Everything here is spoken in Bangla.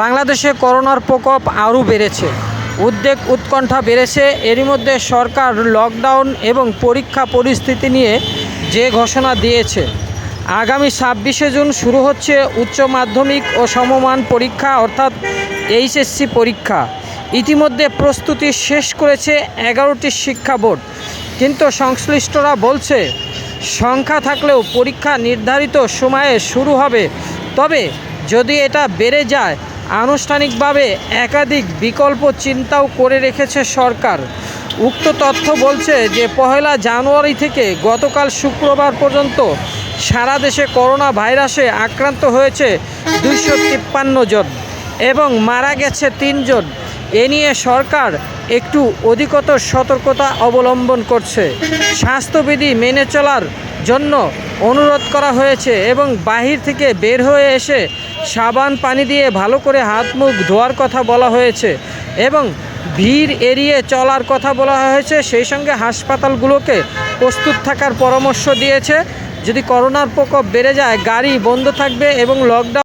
বাংলাদেশে করোনার প্রকোপ আরও বেড়েছে। উদ্বেগ উৎকণ্ঠা বেড়েছে। এরই মধ্যে সরকার লকডাউন এবং পরীক্ষা পরিস্থিতি নিয়ে যে ঘোষণা দিয়েছে, আগামী ছাব্বিশে জুন শুরু হচ্ছে উচ্চ মাধ্যমিক ও সমমান পরীক্ষা, অর্থাৎ এইচএসসি পরীক্ষা। ইতিমধ্যে প্রস্তুতি শেষ করেছে এগারোটি শিক্ষা বোর্ড। কিন্তু সংশ্লিষ্টরা বলছে, সংখ্যা থাকলেও পরীক্ষা নির্ধারিত সময়ে শুরু হবে। তবে যদি এটা বেড়ে যায় আনুষ্ঠানিকভাবে একাধিক বিকল্প চিন্তাও করে রেখেছে সরকার। উক্ত তথ্য বলছে যে, পহেলা জানুয়ারি থেকে গতকাল শুক্রবার পর্যন্ত সারা দেশে করোনা ভাইরাসে আক্রান্ত হয়েছে দুইশো তিপ্পান্ন জন এবং মারা গেছে তিনজন। এ নিয়ে সরকার একটু অধিকতর সতর্কতা অবলম্বন করছে। স্বাস্থ্যবিধি মেনে চলার জন্য অনুরোধ করা হয়েছে এবং বাহির থেকে বের হয়ে এসে সাবান পানি দিয়ে ভালো করে হাত মুখ ধোয়ার কথা বলা হয়েছে এবং ভিড় এড়িয়ে চলার কথা বলা হয়েছে। সেই সঙ্গে হাসপাতালগুলোকে প্রস্তুত থাকার পরামর্শ দিয়েছে। যদি করোনার প্রকোপ বেড়ে যায়, গাড়ি বন্ধ থাকবে এবং লকডাউন